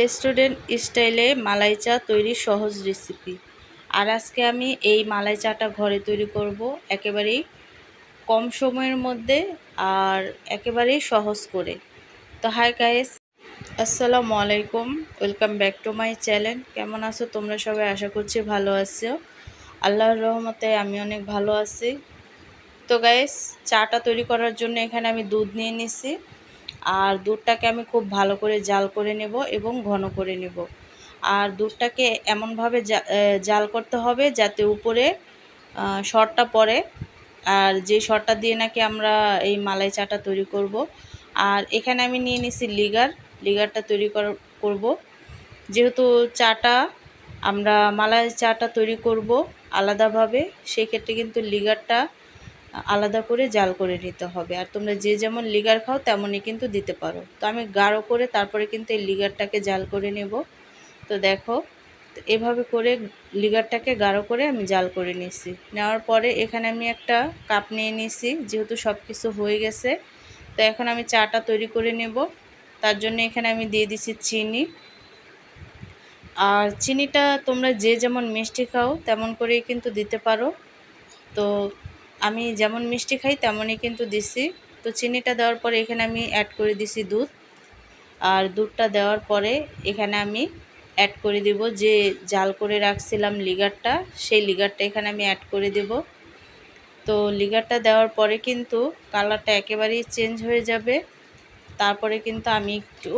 Restaurant স্টাইলে মালাই চা তৈরির সহজ রেসিপি। আর আজকে আমি এই মালাই চাটা ঘরে তৈরি করব একেবারেই কম সময়ের মধ্যে আর একেবারেই সহজ করে। তো হাই গাইস আসসালামু আলাইকুম welcome back to my channel কেমন আছো তোমরা সবাই? আশা করছি ভালো আছো। আল্লাহর রহমতে আমি অনেক ভালো আছি। তো গাইস চাটা তৈরি করার জন্য এখানে আমি দুধ নিয়ে নিছি। আর দুধটাকে আমি খুব ভালো করে জাল করে নেব এবং ঘন করে নেব। আর দুধটাকে এমনভাবে জাল করতে হবে যাতে উপরে শরটা পড়ে। আর যে শরটা দিয়ে নাকি আমরা এই মালাই চাটা তৈরি করব। আর এখানে আমি নিয়ে নিছি লিগার। লিগারটা তৈরি করব। যেহেতু চাটা আমরা মালাই চাটা তৈরি করব আলাদাভাবে, সেক্ষেত্রে কিন্তু লিগারটা আলাদা করে জাল করে নিতে হবে। আর তোমরা যে যেমন লিগার খাও তেমনই কিন্তু দিতে পারো। তো আমি গাঢ় করে তারপরে কিন্তু এই লিগারটাকে জাল করে নেব। তো দেখো, এভাবে করে লিগারটাকে গাঢ় করে আমি জাল করে নিছি নেওয়ার পরে এখানে আমি একটা কাপ নিয়ে নিছি যেহেতু সব কিছু হয়ে গেছে। তো এখন আমি চাটা তৈরি করে নেব। তার জন্য এখানে আমি দিয়ে দিছি চিনি। আর চিনিটা তোমরা যে যেমন মিষ্টি খাও তেমন করেই কিন্তু দিতে পারো। তো আমি যেমন মিষ্টি খাই, তেমনই কিন্তু দিছি। তো চিনিটা দেওয়ার পরে এখানে আমি অ্যাড করে দিছি দুধ। আর দুধটা দেওয়ার পরে এখানে আমি অ্যাড করে দেব যে জাল করে রাখছিলাম লিগারটা, সেই লিগারটা এখানে আমি অ্যাড করে দেব। তো লিগারটা দেওয়ার পরে কিন্তু কালারটা একেবারেই চেঞ্জ হয়ে যাবে। তারপরে কিন্তু আমি একটু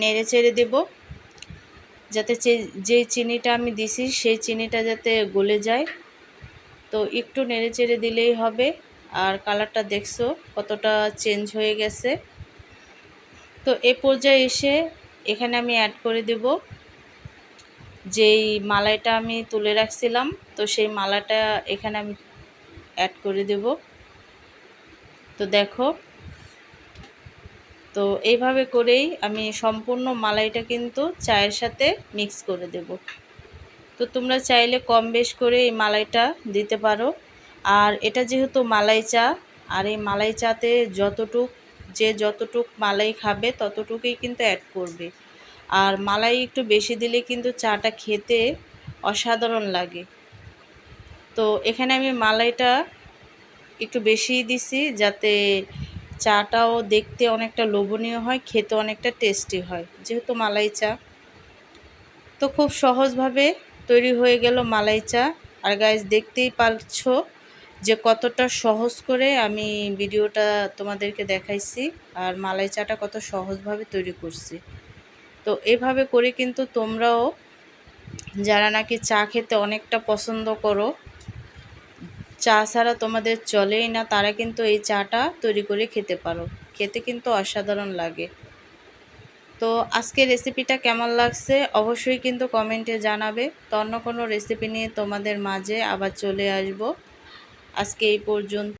নেড়ে চেড়ে দেব। যাতে যে চিনিটা আমি দিছি, সেই চিনিটা যাতে গলে যায়। তো একটু নেড়ে চেড়ে দিলেই হবে। আর কালারটা দেখছ কতটা চেঞ্জ হয়ে গেছে। তো এ পর্যায়ে এসে এখানে আমি অ্যাড করে দেব। যেই মালাইটা আমি তুলে রাখছিলাম, তো সেই মালাটা এখানে আমি অ্যাড করে দেব। তো দেখো। তো এইভাবে করেই আমি সম্পূর্ণ মালাইটা কিন্তু চায়ের সাথে মিক্স করে দেব। তো তোমরা চাইলে কম বেশ করে এই মালাইটা দিতে পারো। আর এটা যেহেতু মালাই চা, আর এই মালাই চাতে যতটুক, যে যতটুক মালাই খাবে ততটুকুই কিন্তু অ্যাড করবে। আর মালাই একটু বেশি দিলে কিন্তু চাটা খেতে অসাধারণ লাগে। তো এখানে আমি মালাইটা একটু বেশি দিছি যাতে চাটাও দেখতে অনেকটা লোভনীয় হয়, খেতে অনেকটা টেস্টি হয়, যেহেতু মালাই চা। তো খুব সহজভাবে তৈরি হয়ে গেল মালাই চা। আর গাইজ দেখতেই পাচ্ছ যে কতটা সহজ করে আমি ভিডিওটা তোমাদেরকে দেখাইছি আর মালাই চাটা কত সহজভাবে তৈরি করছি। তো এভাবে করে কিন্তু তোমরাও যারা নাকি চা খেতে অনেকটা পছন্দ করো, চা ছাড়া তোমাদের চলেই না, তারা কিন্তু এই চাটা তৈরি করে খেতে পারো। খেতে কিন্তু অসাধারণ লাগে। তো আজকে রেসিপিটা কেমন লাগছে অবশ্যই কিন্তু কমেন্টে জানাবে। তো অন্য কোনো রেসিপি নিয়ে তোমাদের মাঝে আবার চলে আসব। আজকে এই পর্যন্ত।